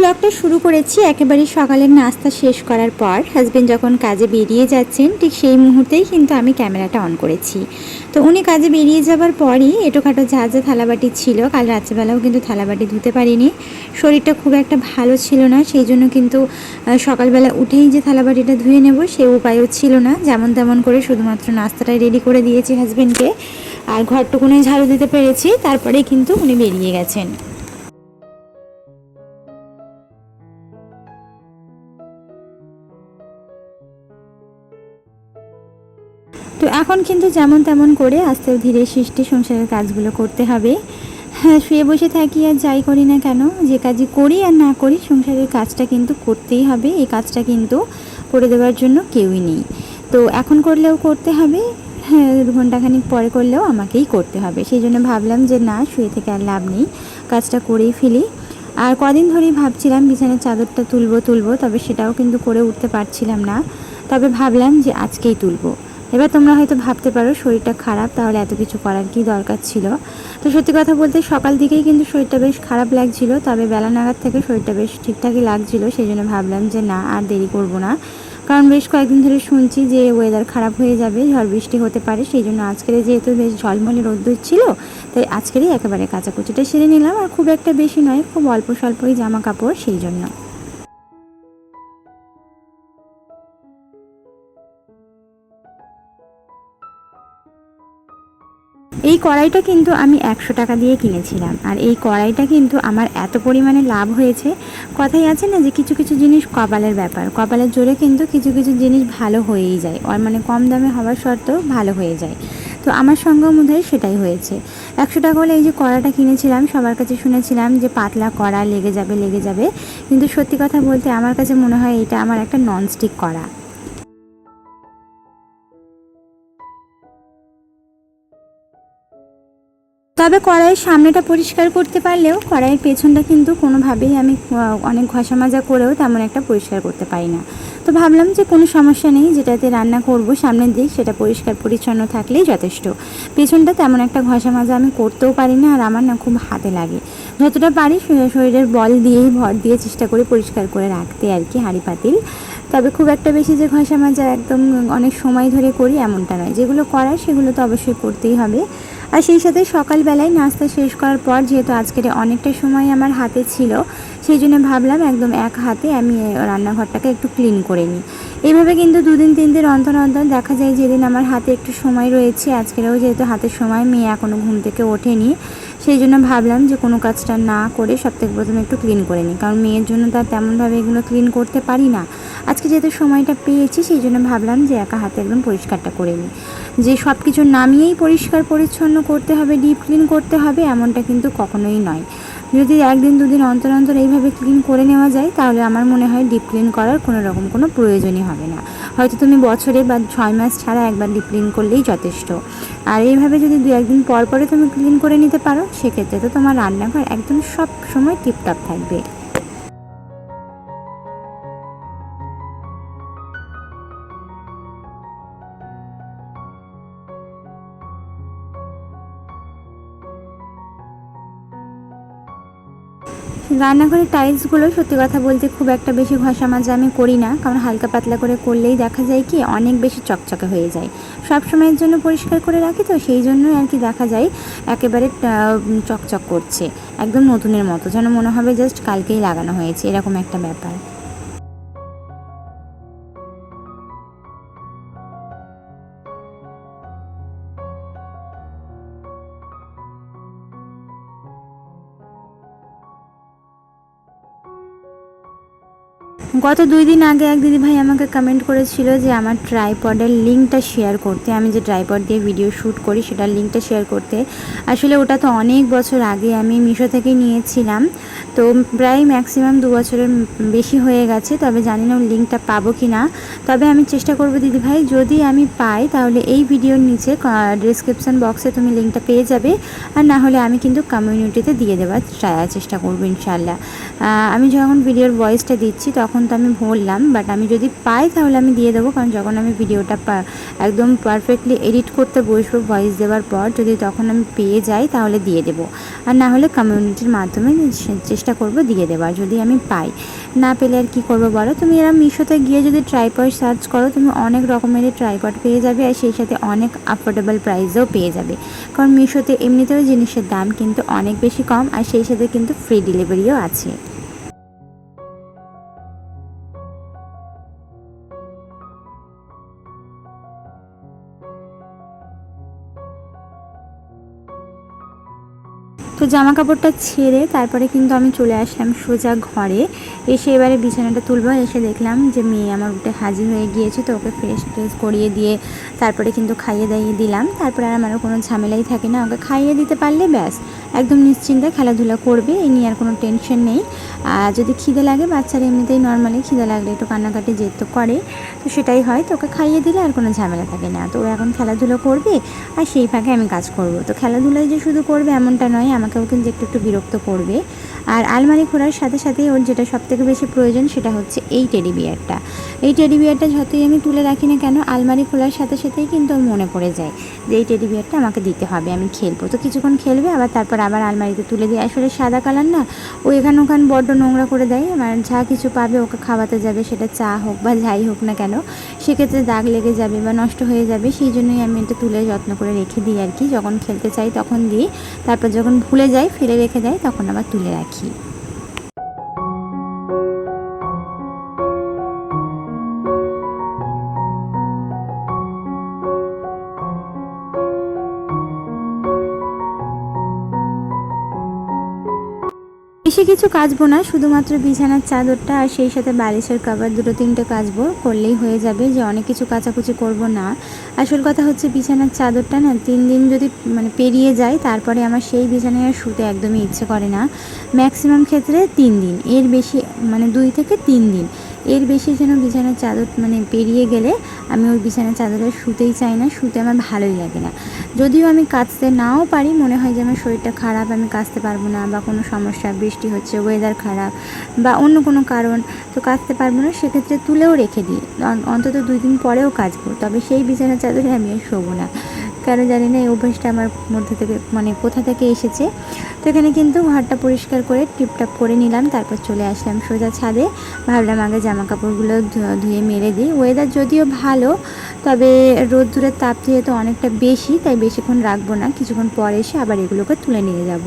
ব্লগটা শুরু করেছি একেবারে সকালের নাস্তা শেষ করার পর। হাজবেন্ড যখন কাজে বেরিয়ে যাচ্ছেন, ঠিক সেই মুহূর্তেই কিন্তু আমি ক্যামেরাটা অন করেছি। তো উনি কাজে বেরিয়ে যাবার পরই এটোখাটো যা যা থালাবাটি ছিল। কাল রাত্রেবেলাও কিন্তু থালাবাটি ধুতে পারিনি। শরীরটা খুব একটা ভালো ছিল না, সেই জন্য কিন্তু সকালবেলা উঠেই যে থালাবাটিটা ধুয়ে নেব সে উপায়ও ছিল না। যেমন তেমন করে শুধুমাত্র নাস্তাটাই রেডি করে দিয়েছি হাজবেন্ডকে আর ঘরটুকুনে ঝাড়ু দিতে পেরেছি তারপরে কিন্তু উনি বেরিয়ে গেছেন। তো এখন কিন্তু যেমন তেমন করে আস্তে ধীরে সৃষ্টি সংসারের কাজগুলো করতে হবে। হ্যাঁ শুয়ে বসে থাকি আর যাই করি না কেন, যে কাজই করি আর না করি সংসারের কাজটা কিন্তু করতেই হবে। এই কাজটা কিন্তু করে দেওয়ার জন্য কেউই নেই। তো এখন করলেও করতে হবে হ্যাঁ ঘন্টাখানিক পরে করলেও আমাকেই করতে হবে। সেই জন্য ভাবলাম যে না, শুয়ে থেকে আর লাভ নেই, কাজটা করেই ফেলি। আর কদিন ধরেই ভাবছিলাম, বিছানার চাদরটা তুলবো তুলবো, তবে সেটাও কিন্তু করে উঠতে পারছিলাম না। তবে ভাবলাম যে আজকেই তুলবো। এবার তোমরা হয়তো ভাবতে পারো শরীরটা খারাপ, তাহলে এত কিছু করার কি দরকার ছিল? তো সত্যি কথা বলতে সকাল দিকেই কিন্তু শরীরটা বেশ খারাপ লাগছিল, তবে বেলা নাগাদ থেকে শরীরটা বেশ ঠিকঠাকই লাগছিল সেই জন্য ভাবলাম যে না, আর দেরি করব না। কারণ বেশ কয়েকদিন ধরে শুনছি যে ওয়েদার খারাপ হয়ে যাবে, ঝড় বৃষ্টি হতে পারে সেই জন্য আজকের যেহেতু বেশ ঝলমলে রোদ্দুর ছিল, তাই আজকেরই একেবারে কাচাকুচিটা সেরে নিলাম, আর খুব একটা বেশি নয়, খুব অল্প স্বল্পই জামা কাপড়, সেই জন্য। এই কড়াইটা কিন্তু আমি একশো টাকা দিয়ে কিনেছিলাম। আর এই কড়াইটা কিন্তু আমার এত পরিমাণে লাভ হয়েছে। কথাই আছে না যে কিছু কিছু জিনিস কপালের ব্যাপার। কপালের জোরে কিন্তু কিছু কিছু জিনিস ভালো হয়েই যায়। আর মানে কম দামে হওয়ার সত্ত্বেও ভালো হয়ে যায়। তো আমার সঙ্গে বোধহয় সেটাই হয়েছে। একশো টাকা হলে এই যে কড়াটা কিনেছিলাম, সবার কাছে শুনেছিলাম যে পাতলা কড়া লেগে যাবে লেগে যাবে। কিন্তু সত্যি কথা বলতে আমার কাছে মনে হয় এটা আমার একটা ননস্টিক কড়া। তবে কড়াইয়ের সামনেটা পরিষ্কার করতে পারলেও কড়াইয়ের পেছনটা কিন্তু কোনোভাবেই আমি অনেক ঘষা মাজা করেও তেমন একটা পরিষ্কার করতে পারি না। তো ভাবলাম যে কোনো সমস্যা নেই, যেটাতে রান্না করব সামনের দিক সেটা পরিষ্কার পরিচ্ছন্ন থাকলেই যথেষ্ট। পেছনটা তেমন একটা ঘষা মাজা আমি করতেও পারি না আর আমার না খুব হাতে লাগে। যতটা পারি শরীরের বল দিয়েই ভর দিয়ে চেষ্টা করি পরিষ্কার করে রাখতে আর কি, হাঁড়ি পাতিল। তবে খুব একটা বেশি যে ঘষা মাজা একদম অনেক সময় ধরে করি এমনটা নয়। যেগুলো করার সেগুলো তো অবশ্যই করতেই হবে। আর সেই সাথে সকালবেলায় নাস্তা শেষ করার পর যেহেতু আজকের অনেকটা সময় আমার হাতে ছিল, সেই জন্য ভাবলাম একদম এক হাতে আমি রান্নাঘরটাকে একটু ক্লিন করে নিই। এইভাবে কিন্তু দুদিন তিন দিন অন্তর অন্তর দেখা যায় যেদিন আমার হাতে একটু সময় রয়েছে, আজকেরও যেহেতু হাতের সময়, মেয়ে এখনও ঘুম থেকে ওঠেনি। সেই জন্য ভাবলাম যে কোনো কাজটা না করে থেকে প্রথমে একটু ক্লিন করে নিই। কারণ মেয়ের জন্য তার তেমনভাবে এগুলো ক্লিন করতে পারি না। আজকে যেহেতু সময়টা পেয়েছি, সেই জন্য ভাবলাম যে একা হাতে একদম পরিষ্কারটা করে নিই। যে সব কিছু নামিয়েই পরিষ্কার, পরিচ্ছন্ন করতে হবে ডিপ ক্লিন করতে হবে, এমনটা কিন্তু কখনোই নয়। যদি একদিন, দুদিন অন্তর অন্তর এইভাবে ক্লিন করে নেওয়া যায়, তাহলে আমার মনে হয় ডিপ ক্লিন করার কোনো রকম কোনো প্রয়োজনই হবে না। হয়তো তুমি বছরে বা ছয় মাস ছাড়া একবার ডিপ ক্লিন করলেই যথেষ্ট। আর এইভাবে যদি দু একদিন পর পরে তুমি ক্লিন করে নিতে পারো, সেক্ষেত্রে তো তোমার রান্নাঘর একদম সব সময় টিপটপ থাকবে। রান্নাঘরের টাইলসগুলো সত্যি কথা বলতে খুব একটা বেশি ঘষা মাজা আমি করি না, কারণ হালকা পাতলা করে করলেই দেখা যায় কি অনেক বেশি চকচকে হয়ে যায়। সব সময়ের জন্য পরিষ্কার করে রাখি তো, সেই জন্যই আর কি দেখা যায় একেবারে চকচক করছে, একদম নতুনের মতো, যেন মনে হবে জাস্ট কালকেই লাগানো হয়েছে, এরকম একটা ব্যাপার। গত দুই দিন আগে এক দিদি ভাই আমাকে কমেন্ট করেছিল যে আমার ট্রাইপডের লিঙ্কটা শেয়ার করতে। আমি যে ট্রাইপড দিয়ে ভিডিও শ্যুট করি, সেটার লিঙ্কটা শেয়ার করতে। আসলে ওটা তো অনেক বছর আগে আমি মিশো থেকে নিয়েছিলাম। তো প্রায় ম্যাক্সিমাম দু বছরের বেশি হয়ে গেছে, তবে জানি না লিঙ্কটা পাবো কি না তবে আমি চেষ্টা করব দিদি ভাই, যদি আমি পাই তাহলে এই ভিডিওর নিচে ডিসক্রিপশান বক্সে তুমি লিঙ্কটা পেয়ে যাবে। আর না হলে আমি কিন্তু কমিউনিটিতে দিয়ে দেওয়ার চেষ্টা করব ইনশাল্লাহ আমি যখন ভিডিওর ভয়েসটা দিচ্ছি, তখন তো আমি বললাম বাট আমি যদি পাই তাহলে আমি দিয়ে দেবো, কারণ যখন আমি ভিডিওটা একদম পারফেক্টলি এডিট করতে বসবো ভয়েস দেওয়ার পর যদি তখন আমি পেয়ে যাই তাহলে দিয়ে দেবো। আর না হলে কমিউনিটির মাধ্যমে চেষ্টা করব দিয়ে দেওয়ার যদি আমি পাই। না পেলে আর কী করব বলো? তুমি এরা মিশোতে গিয়ে যদি ট্রাইপড সার্চ করো, তুমি অনেক রকমেরই ট্রাইপড পেয়ে যাবে আর সেই সাথে অনেক অ্যাফোর্ডেবল প্রাইসেও পেয়ে যাবে। কারণ মিশোতে এমনিতেও জিনিসের দাম কিন্তু অনেক বেশি কম, আর সেই সাথে কিন্তু ফ্রি ডেলিভারিও আছে। জামা কাপড়টা ছেড়ে তারপরে কিন্তু আমি চলে আসলাম সোজা ঘরে। এসে এবারে বিছানাটা তুলব, এসে দেখলাম যে মেয়ে আমার উঠে হাজির হয়ে গিয়েছে, তো ওকে ফ্রেশ ট্রেশ করিয়ে দিয়ে তারপরে কিন্তু খাইয়ে দাইয়ে দিলাম। তারপরে আর আমার কোনো ঝামেলাই থাকে না, ওকে খাইয়ে দিতে পারলে ব্যাস, একদম নিশ্চিন্তে খেলাধুলা করবে, এই নিয়ে আর কোনো টেনশন নেই। আর যদি খিদে লাগে, বাচ্চারা এমনিতেই নর্মালি খিদে লাগলে একটু কান্নাকাটি যেত তো করে। তো সেটাই হয়, তো ওকে খাইয়ে দিলে আর কোনো ঝামেলা থাকে না। তো ও এখন খেলাধুলো করবে আর সেই ফাঁকে আমি কাজ করব। তো খেলাধুলাই যে শুধু করবে এমনটা নয়, আমাকেও কিন্তু একটু একটু বিরক্ত করবে। আর আলমারি খোলার সাথে সাথে ওর যেটা সবথেকে বেশি প্রয়োজন সেটা হচ্ছে এই টেডি বিয়ারটা এই টেডি বিয়ারটা যতই আমি তুলে রাখি না কেন, আলমারি খোলার সাথে সাথেই কিন্তু ওর মনে পড়ে যায় যে এই টেডি বিয়ারটা আমাকে দিতে হবে, আমি খেলব। তো কিছুক্ষণ খেলবে, আবার তারপর আবার আলমারিতে তুলে দিয়ে, আসলে সাদা কালার না ও এখান ওখান বড্ড নোংরা করে দেয় মানে যা কিছু পাবে ওকে খাওয়াতে যাবে, সেটা চা হোক বা যাই হোক না কেন, সেক্ষেত্রে দাগ লেগে যাবে বা নষ্ট হয়ে যাবে, সেই জন্যই আমি এটা তুলে যত্ন করে রেখে দিই আর কি। যখন খেলতে চাই তখন দিই, তারপর যখন ভুলে যাই, ফেলে রেখে দেয়, তখন আবার তুলে রাখি। বেশি কিছু কাচবো না, শুধুমাত্র বিছানার চাদরটা আর সেই সাথে বালিশের কাবার দুটো তিনটে কাচবো, করলেই হয়ে যাবে যে অনেক কিছু কাচাকুচি করব না। আসল কথা হচ্ছে বিছানার চাদরটা না তিন দিন যদি মানে পেরিয়ে যায়, তারপরে আমার সেই বিছানায় আর শুতে একদমই ইচ্ছে করে না। ম্যাক্সিমাম ক্ষেত্রে তিন দিন, এর বেশি মানে দুই থেকে তিন দিন। এর বেশি যেন বিছানার চাদর মানে পেরিয়ে গেলে আমি ওই বিছানার চাদরে শুতেই চাই না, শুতে আমার ভালোই লাগে না। যদিও আমি কাচতে নাও পারি, মনে হয় যে আমার শরীরটা খারাপ, আমি কাচতে পারব না বা কোনো সমস্যা, বৃষ্টি হচ্ছে ওয়েদার খারাপ বা অন্য কোনো কারণ, তো কাচতে পারব না, সেক্ষেত্রে তুলেও রেখে দিই। অন্তত দুই দিন পরেও কাচবো, তবে সেই বিছানার চাদরে আমি আর শোবো না। কেন জানি না, এই অভ্যাসটা আমার মধ্যে থেকে মানে কোথা থেকে এসেছে। তো এখানে কিন্তু ঘরটা পরিষ্কার করে টিপটাপ করে নিলাম, তারপর চলে আসলাম সোজা ছাদে। ভাবলাম আগে জামা কাপড়গুলো ধুয়ে মেরে দিই। ওয়েদার যদিও ভালো, তবে রোদ্দুরের তাপ যেহেতু অনেকটা বেশি, তাই বেশিক্ষণ রাখব না। কিছুক্ষণ পরে এসে আবার এগুলোকে তুলে নিয়ে যাব।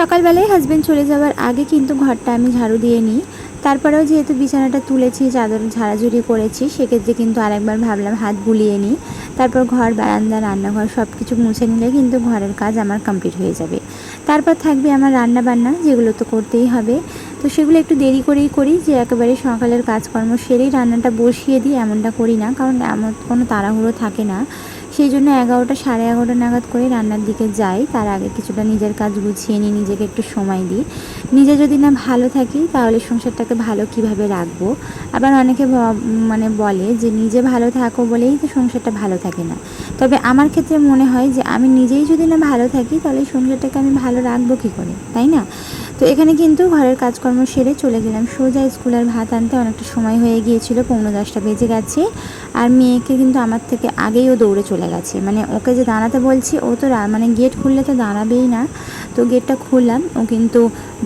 সকালবেলায় হাজবেন্ড চলে যাওয়ার আগে কিন্তু ঘরটা আমি ঝাড়ু দিয়ে নিই। তারপরেও যেহেতু বিছানাটা তুলেছি, চাদর ঝাড়াঝুড়ি করেছি, সেক্ষেত্রে কিন্তু আরেকবার ভাবলাম হাত বুলিয়ে নিই। তারপর ঘর, বারান্দা, রান্নাঘর সব কিছু মুছে নিলে কিন্তু ঘরের কাজ আমার কমপ্লিট হয়ে যাবে। তারপর থাকবে আমার রান্না বান্না যেগুলো তো করতেই হবে। তো সেগুলো একটু দেরি করেই করি যে একেবারে সকালের কাজকর্ম সেরেই রান্নাটা বসিয়ে দিই, এমনটা করি না, কারণ এমন কোনো তাড়াহুড়ো থাকে না। সেই জন্য এগারোটা, সাড়ে এগারোটা নাগাদ করে রান্নার দিকে যাই। তার আগে কিছুটা নিজের কাজ গুছিয়ে নিই, নিজেকে একটু সময় দিই। নিজে যদি না ভালো থাকি, তাহলে সংসারটাকে ভালো কীভাবে রাখব? আবার অনেকে মানে বলে যে, নিজে ভালো থাকো বলেই তো সংসারটা ভালো থাকে না। তবে আমার ক্ষেত্রে মনে হয় যে, আমি নিজেই যদি না ভালো থাকি, তাহলে সংসারটাকে আমি ভালো রাখব কী করে? তাই না? তো এখানে কিন্তু ঘরের কাজকর্ম সেরে চলে গেলাম। সোজা স্কুলের ভাত আনতে অনেকটা সময় হয়ে গিয়েছিল, পৌনে দশটা বেজে গেছে। আর মেয়েকে কিন্তু আমার থেকে আগেই ও দৌড়ে চলে গেছে। মানে ওকে যে দাঁড়াতে বলছি, ও তো মানে গেট খুললে তো দাঁড়াবেই না। তো গেটটা খুললাম, ও কিন্তু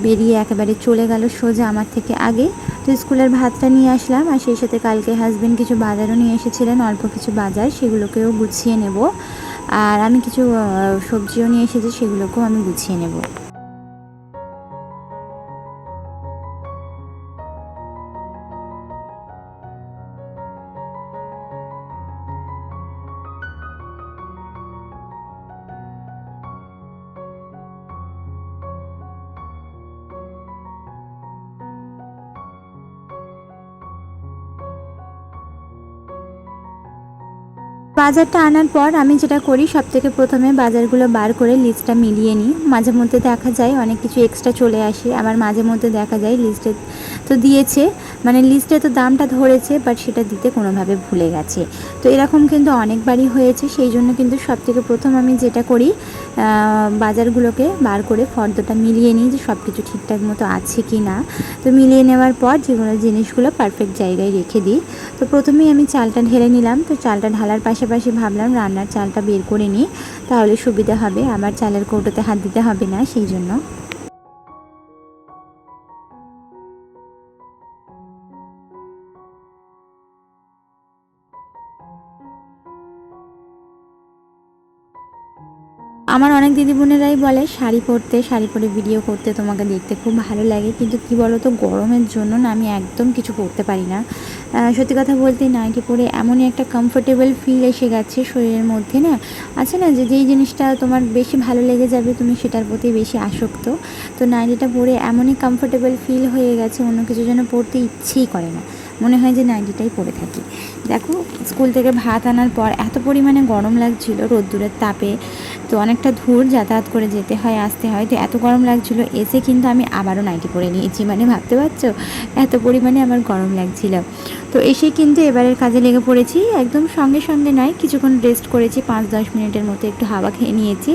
বেরিয়ে একেবারে চলে গেল সোজা আমার থেকে আগে। তো স্কুলের ভাতটা নিয়ে আসলাম, আর সেই সাথে কালকে হাজবেন্ড কিছু বাজারও নিয়ে এসেছিলেন, অল্প কিছু বাজার, সেগুলোকেও গুছিয়ে নেব। আর আমি কিছু সবজিও নিয়ে এসেছি, সেগুলোকেও আমি গুছিয়ে নেব। বাজারটা আনার পর আমি যেটা করি সব থেকে প্রথমে বাজারগুলো বার করে লিস্টটা মিলিয়ে নিই। মাঝে মধ্যে দেখা যায় অনেক কিছু এক্সট্রা চলে আসে। আবার মাঝে মধ্যে দেখা যায় লিস্টে তো দিয়েছে। মানে লিস্টে তো দামটা ধরেছে বাট সেটা দিতে কোনোভাবে ভুলে গেছে। তো এরকম কিন্তু অনেকবারই হয়েছে, সেই জন্য কিন্তু সব থেকে প্রথম আমি যেটা করি বাজারগুলোকে বার করে ফর্দটা মিলিয়ে নিই যে সব কিছু ঠিকঠাক মতো আছে কি না তো মিলিয়ে নেওয়ার পর যেগুলো জিনিসগুলো পারফেক্ট জায়গায় রেখে দিই। তো প্রথমেই আমি চালটা ঢেলে নিলাম, তো চালটা ঢালার পাশাপাশি ভাবলাম রান্নার চালটা বের করে নিই, তাহলে সুবিধা হবে। আবার চালের কৌটোতে হাত দিতে হবে না, সেই জন্য। আমার অনেক দিদি বোনেরাই বলে, শাড়ি পরতে, শাড়ি পরে ভিডিও করতে তোমাকে দেখতে খুব ভালো লাগে। কিন্তু কি বলো তো গরমের জন্য না আমি একদম কিছু পরতে পারি না। সত্যি কথা বলতে নাইটি পরে এমনই একটা কমফোর্টেবল ফিল এসে গেছে শরীরের মধ্যে না। আছে না যে, যেই জিনিসটা তোমার বেশি ভালো লেগে যাবে তুমি সেটার প্রতি বেশি আসক্ত। তো নাইটিটা পরে এমনই কমফোর্টেবল ফিল হয়ে গেছে, অন্য কিছু যেন পরতে ইচ্ছেই করে না। মনে হয় যে নাইটিটাই পরে থাকি। দেখো, স্কুল থেকে ভাত আনার পর এত পরিমাণে গরম লাগছিল রোদ্দুরের তাপে, তো অনেকটা ধূর যাতায়াত করে যেতে হয়, আসতে হয়, তো এত গরম লাগছিল, এসে কিন্তু আমি আবারও নাইটি পরে নিয়েছি। মানে ভাবতে পারছ? এত পরিমাণে আমার গরম লাগছিল। তো এসে কিন্তু এবারের কাজে লেগে পড়েছি, একদম সঙ্গে সঙ্গে নয় কিছুক্ষণ রেস্ট করেছি, পাঁচ দশ মিনিটের মতো একটু হাওয়া খেয়ে নিয়েছি,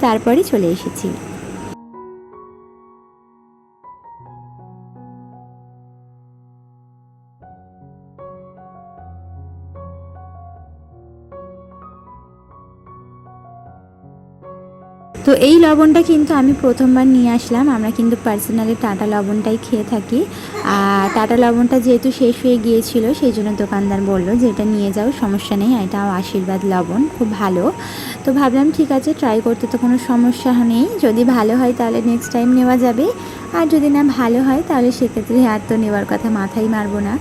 তারপরই চলে এসেছি। তো এই লবণটা কিন্তু আমি প্রথমবার নিয়ে আসলাম। আমরা কিন্তু পার্সোনালি টাটা লবণটাই খেয়ে থাকি। আর টাটা লবণটা যেহেতু শেষ হয়ে গিয়েছিল, সেই জন্য দোকানদার বলল যে, এটা নিয়ে যাও, সমস্যা নেই এটাও আশীর্বাদ লবণ, খুব ভালো। তো ভাবলাম, ঠিক আছে ট্রাই করতে তো কোনো সমস্যা নেই। যদি ভালো হয় তাহলে নেক্সট টাইম নেওয়া যাবে। আর যদি না ভালো হয় তাহলে সেক্ষেত্রে আর তো নেওয়ার কথা মাথায় মারবো না।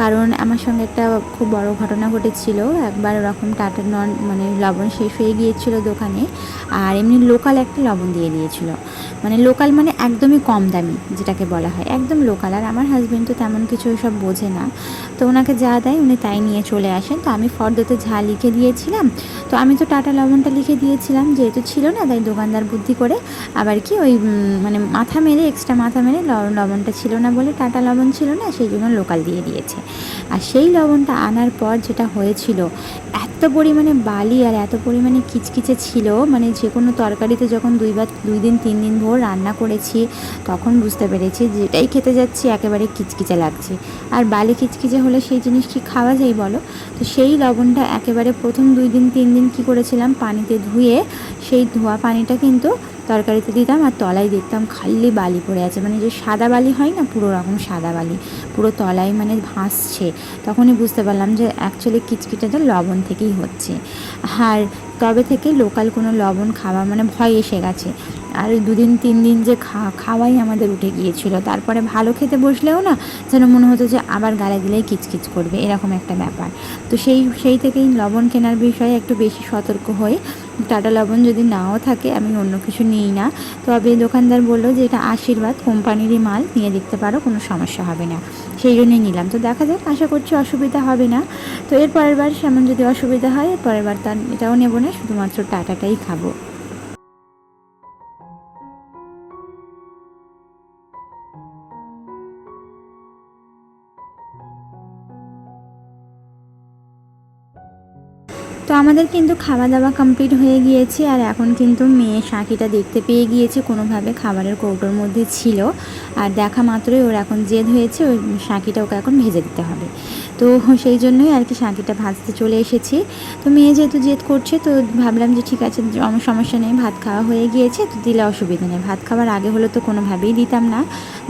কারণ আমার সঙ্গে একটা খুব বড় ঘটনা ঘটেছিল। একবার ওরকম টাটা নন মানে লবণ শেষ হয়ে গিয়েছিল দোকানে আর এমনি লোকাল একটা লবণ দিয়ে দিয়েছিল। মানে লোকাল মানে একদমই কম দামি যেটাকে বলা হয়। একদম লোকাল আর আমার হাজব্যান্ড তো তেমন কিছু সব বোঝে না। তো ওনাকে যা দেয় উনি তাই নিয়ে চলে আসেন। তো আমি ফর্দতে ঝা লিখে দিয়েছিলাম, তো আমি তো টাটা লবণটা লিখে দিয়েছিলাম। যেহেতু ছিল না তাই দোকানদার বুদ্ধি করে আবার কি ওই মানে মাথা মেরে এক্সট্রা মাথা মেরে লবণটা ছিল না বলে টাটা লবণ ছিল না, সেই জন্য লোকাল দিয়ে দিয়েছে। আর সেই লবণটা আনার পর যেটা হয়েছিল এত পরিমাণে বালি আর এত পরিমাণে কিচকিচে ছিল মানে যে কোনো তরকারিতে যখন দুইবার দুই দিন, তিন দিন ভোর রান্না করেছি, তখন বুঝতে পেরেছি যেটাই খেতে যাচ্ছি একেবারে কিচকিচে লাগছে। আর বালি কিচকিচে হলে সেই জিনিস কি খাওয়া যায় বলো? তো সেই লবণটা একেবারে প্রথম দুই দিন, তিন দিন কি করেছিলাম, পানিতে ধুয়ে সেই ধোয়া পানিটা কিন্তু তরকারিতে দিতাম আর তলায় দেখতাম খালি বালি পড়ে আছে। মানে যে সাদা বালি হয় না, পুরো রকম সাদা বালি, পুরো তলায় মানে ভাসছে। তখনই বুঝতে পারলাম যে অ্যাকচুয়ালি কিচকিচাটা লবণ থেকেই হচ্ছে। আর তবে থেকে লোকাল কোনো লবণ খাওয়া মানে ভয় এসে গেছে। আর দুদিন, তিন দিন যে খাওয়াই আমাদের উঠে গিয়েছিল। তারপরে ভালো খেতে বসলেও না যেন মনে হতো যে আবার গালে দিলেই কিচকিচ করবে, এরকম একটা ব্যাপার। তো সেই সেই থেকেই লবণ কেনার বিষয়ে একটু বেশি সতর্ক হয়ে টাটা লবণ যদি নাও থাকে, আমি অন্য কিছু নিই না। তবে দোকানদার বলল যে এটা আশীর্বাদ, কোম্পানিরই মাল, নিয়ে দেখতে পারো, কোনো সমস্যা হবে না। সেই জন্যই নিলাম। তো দেখা যাক, আশা করছি অসুবিধা হবে না। তো এর পরের বার, সেমন যদি অসুবিধা হয়, এর পরের বার তার, এটাও নেব না। শুধুমাত্র টাটাটাই খাব। আমাদের কিন্তু খাওয়া দাওয়া কমপ্লিট হয়ে গিয়েছে আর এখন কিন্তু মেয়ে শাঁকিটা দেখতে পেয়ে গিয়েছে। কোনোভাবে খাবারের কৌটোর মধ্যে ছিল। আর দেখা মাত্রই ওর এখন জেদ হয়েছে, ওই শাঁকিটা ওকে এখন ভেজে দিতে হবে। তো সেই জন্যই আর কি শাঁকিটা ভাজতে চলে এসেছি। তো মেয়ে যেহেতু জেদ করছে, তো ভাবলাম যে ঠিক আছে সমস্যা নেই, ভাত খাওয়া হয়ে গিয়েছে, তো দিলে অসুবিধা নেই। ভাত খাওয়ার আগে হলে তো কোনোভাবেই দিতাম না।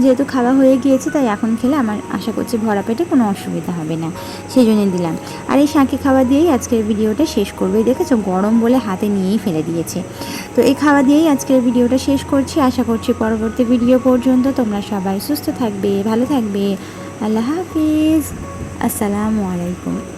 যেহেতু খাওয়া হয়ে গিয়েছে, তাই এখন খেলে আমার আশা করছি ভরা পেটে কোনো অসুবিধা হবে না। সেই জন্যই দিলাম। আর এই শাঁকি খাওয়া দিয়েই আজকের ভিডিওটা শেষ করবে। দেখেছ, গরম বলে হাতে নিয়েই ফেলে দিয়েছে। তো এই খাওয়া দিয়েই আজকের ভিডিওটা শেষ করছি। আশা করছি পরবর্তী ভিডিও পর্যন্ত তোমরা সবাই সুস্থ থাকবে, ভালো থাকবে। আল্লাহ হাফিজ। আসসালামু আলাইকুম।